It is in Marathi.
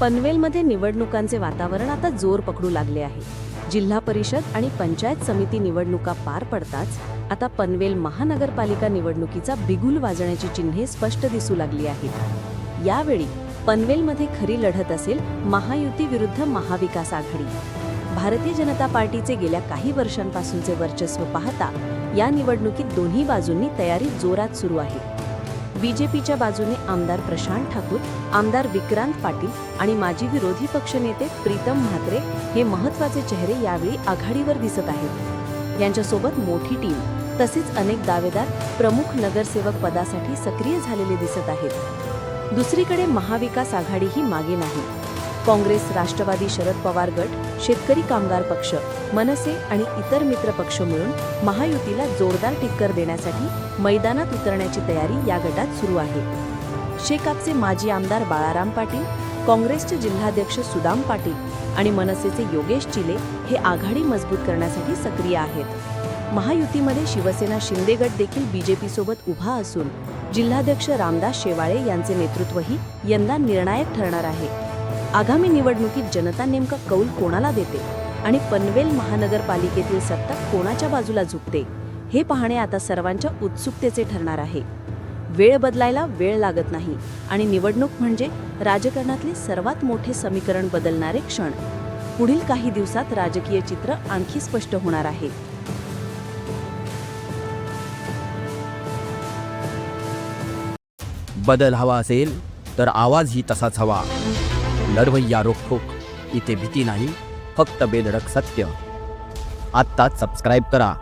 पनवेलमध्ये निवडणुकांचे वातावरण आता जोर पकडू लागले आहे. जिल्हा परिषद आणि पंचायत समिती निवडणुका पार पडताच आता पनवेल महानगरपालिका निवडणुकीचा बिगुल वाजण्याची चिन्हे स्पष्ट दिसू लागली आहेत. यावेळी पनवेलमध्ये खरी लढत असेल महायुती विरुद्ध महाविकास आघाडी. भारतीय जनता पार्टीचे गेल्या काही वर्षांपासूनचे वर्चस्व पाहता या निवडणुकीत दोन्ही बाजूंनी तयारी जोरात सुरू आहे. बीजेपीच्या बाजूने आमदार प्रशांत ठाकूर आमदार विक्रांत पाटील आणि माजी विरोधी पक्षनेते प्रीतम म्हात्रे हे महत्त्वाचे चेहरे यावेळी आघाडीवर दिसत आहेत. यांच्यासोबत मोठी टीम तसेच अनेक दावेदार प्रमुख नगरसेवक पदासाठी सक्रिय झालेले दिसत आहेत. दुसरीकडे महाविकास आघाडी ही मागे नाही. काँग्रेस राष्ट्रवादी शरद पवार गट शेतकरी कामगार पक्ष मनसे आणि इतर मित्र पक्ष मिळून महायुतीला जोरदार टिक्कर देण्यासाठी मैदानात उतरण्याची तयारी या गटात सुरू आहे. शेकापचे माजी आमदार बाळाराम पाटील काँग्रेसचे जिल्हाध्यक्ष सुदाम पाटील आणि मनसेचे योगेश चिले हे आघाडी मजबूत करण्यासाठी सक्रिय आहेत. महायुतीमध्ये शिवसेना शिंदे गट देखील बीजेपी सोबत उभा असून जिल्हाध्यक्ष रामदास शेवाळे यांचे नेतृत्वही यंदा निर्णायक ठरणार आहे. आगामी निवडणुकीत जनता नेमका कौल कोणाला देते? आणि पनवेल महानगरपालिकेतील सत्ता कोणाच्या बाजूला झुकते? हे पाहणे आता सर्वांच्या उत्सुकतेचे ठरणार आहे. वेळ बदलायला वेळ लागत नाही आणि निवडणूक म्हणजे राजकारणातले सर्वात मोठे समीकरण बदलणारे क्षण. पुढील काही दिवसात राजकीय चित्र आणखी स्पष्ट होणार आहे. बदल हवा असेल तर आवाजही तसाच हवा. लढवय्या रोखोक. इथे भीती नाही फक्त बेधडक सत्य. आत्ताच सबस्क्राईब करा.